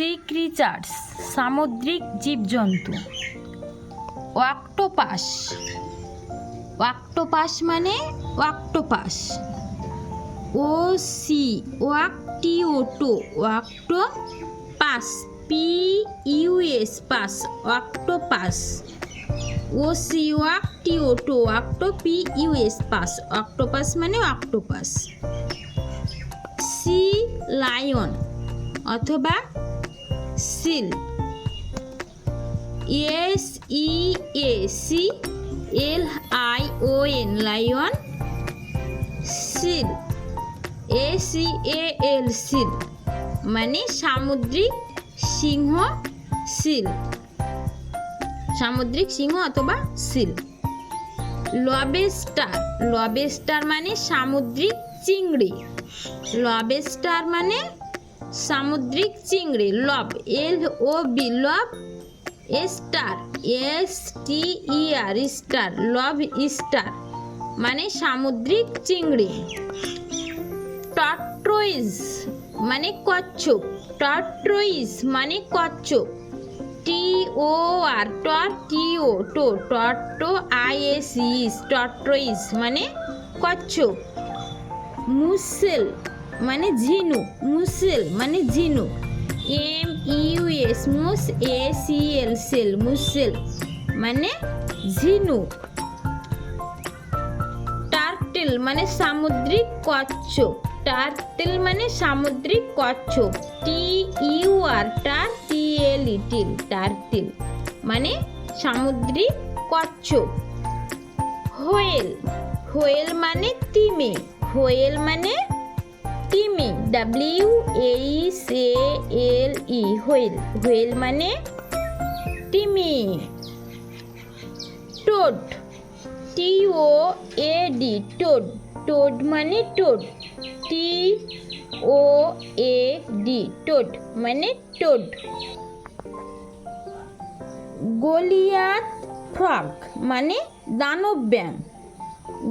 C creatures সামুদ্রিক জীবজন্তু। Octopus. Octopus মানে octopus. O C ওয়াকটিওটো ওয়াক্টো pus P U S pus, octopus. O C ওয়াকটিওটো octo P U S pus, octopus মানে octopus. Sea, lion, অথবা seal S E A sea L I O N lion seal A sea A L seal মানে সামুদ্রিক সিংহ seal. সামুদ্রিক সিংহ অথবা seal. Lobster. Lobster মানে সামুদ্রিক চিংড়ি। Lobster মানে সামুদ্রিক চিংড়ি, lob L O B lob, star S T E R star, lobster মানে সামুদ্রিক চিংড়ি। টট্রোইজ মানে কচ্ছপ। টট্রোইজ মানে কচ্ছপ। টি O R টর T O to টট্টো I S ইস টট্রোইজ মানে কচ্ছপ। মুসেল মানে ঝিনুক মুসেল মানে ঝিনুক এম ইউ এস, মুস এ সি এল, সেল, মুসেল মানে ঝিনুক টার্টেল মানে সামুদ্রিক কচ্ছপ টার্টেল মানে সামুদ্রিক কচ্ছপ টি ইউ আর, টার টি এল ই টিল টার্টেল মানে সামুদ্রিক কচ্ছপ হোয়েল হোয়েল মানে তিমি, হোয়েল মানে তিমি W H L E whale whale মানে তিমি toad T O A D toad toad মানে toad T O A D toad মানে টোড গলিয়াত ফ্রগ মানে দানব ব্যাং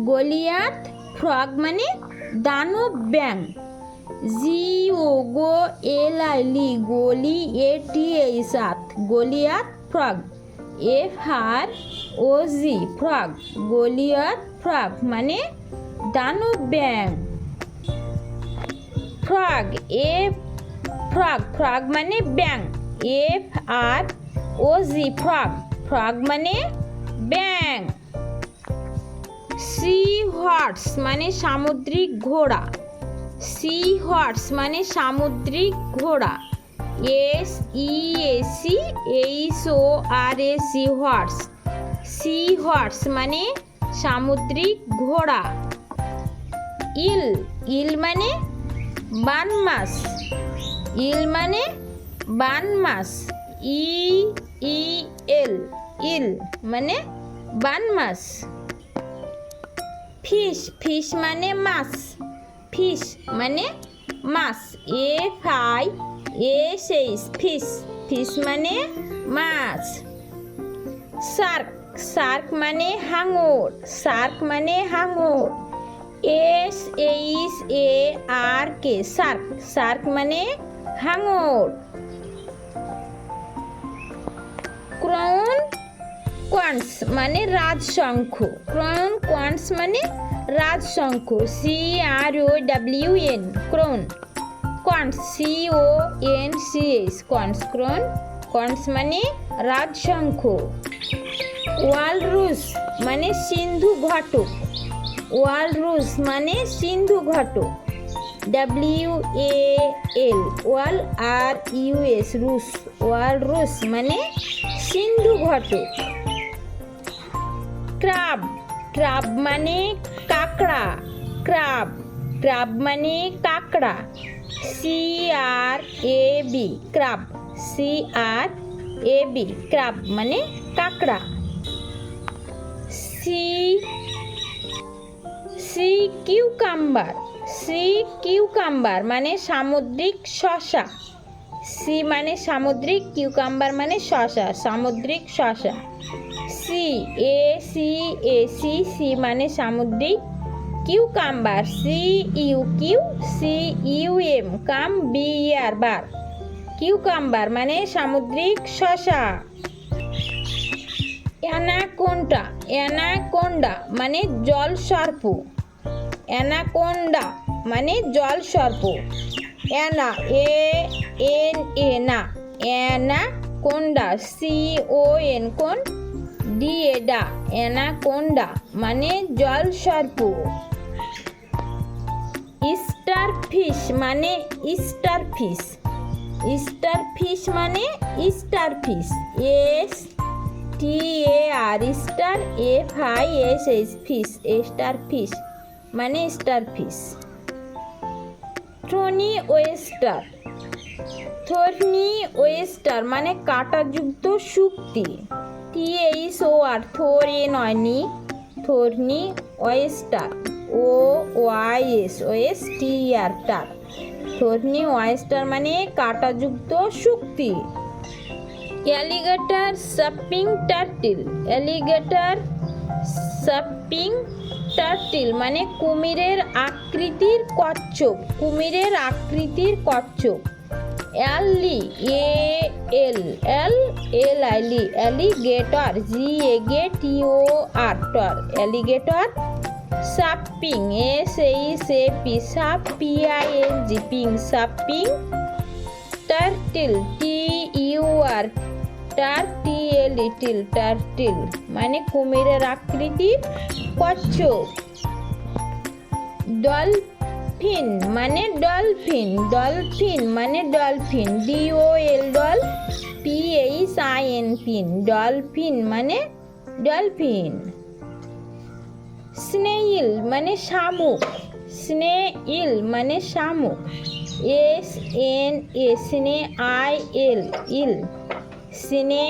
গলিয়াত ফ্রগ মানে দানব ব্যাং জি ও গো এল আই লি গলি A Goliath frog F R O G frog, Goliath frog মানে দানব ব্যাং। ফ্রগ, এফ, ফ্রগ ফ্রগ মানে ব্যাং F R O G frog frog মানে ব্যাং। সি হর্স মানে সামুদ্রিক ঘোড়া। সি হর্স মানে সামুদ্রিক ঘোড়া। S E A sea H O R A sea horse sea horse মানে সামুদ্রিক ঘোড়া। ইল ইল মানে বান মাছ ইল মানে বান মাছ ই ই, এল, ইল মানে বান মাছ ফিশ ফিশ মানে মাছ। ফিশ মানে মাছ। F I S H fish. Fish মানে মাছ। শার্ক শার্ক মানে হাঙর। শার্ক মানে হাঙর। S, H, A, R, K shark shark মানে হাঙর। ক্রাউন কোয়ান্স মানে রাজশঙ্খ। ক্রাউন কোয়ান্স মানে রাজশঙ্খ C R O W N crown conch C O N C S conch crown conch মানে রাজশঙ্খ ওয়ালরুস মানে সিন্ধু ঘটক ওয়ালরুস মানে সিন্ধু ঘটক W A L wall R U S রুস walrus মানে সিন্ধু ঘটক ক্রাব ক্রাব মানে কাঁকড়া। ক্রাব। ক্রাব মানে কাঁকড়া। C R A B crab. C R A B crab মানে কাঁকড়া। Sea sea cucumber sea cucumber মানে সামুদ্রিক শশা সি মানে সামুদ্রিক কিউকাম্বার মানে শশা সামুদ্রিক শশা sea A sea A sea sea মানে সামুদ্রিক cucumber C U Q C U M কাম বি আর বার। কিউকাম্বার মানে সামুদ্রিক শশা। অ্যানাকোন্ডা অ্যানাকোন্ডা মানে জল সর্প। অ্যানাকোন্ডা মানে জল সর্প। অ্যানা, এ, এন, এ, না। অ্যানাকোন্ডা সি ও এন কোন? ডি এ ডা। অ্যানাকোন্ডা মানে জল সর্প। স্টার ফিশ মানে স্টার ফিশ স্টার ফিশ মানে starfish S T A R, star F I S S fish. Starfish মানে starfish thorny oyster. Thorny oyster মানে কাঁটাযুক্ত শুক্তি। টি এইচ ও আর, থোর A নয়নি thorny oyster. O Y S OS T R টার। Thorny oyster মানে কাঁটাযুক্ত Shukti. Alligator সাপিং টার্টিল। Alligator সাপিং টার্টিল মানে কুমিরের আকৃতির কচ্ছপ। কুমিরের আকৃতির কচ্ছপ। অ্যালি এ এল এল এল আইলি অ্যালিগেটর, জি, এ, গে, T, O, R, টর। Alligator snapping S H A P সাপ P I N G ping snapping turtle T U R টার টি এ লিটিল টার্টিল মানে কুমিরের আকৃতির কচ্ছপ। ডলফিন মানে ডলফিন ডলফিন মানে dolphin D O L doll P H I N pin dolphin মানে dolphin snail মানে শামুক। স্নেইল মানে শামুক। এস এন এ স্নে আই এল ইল। স্নে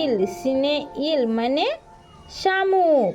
ইল স্নে ইল মানে শামুক।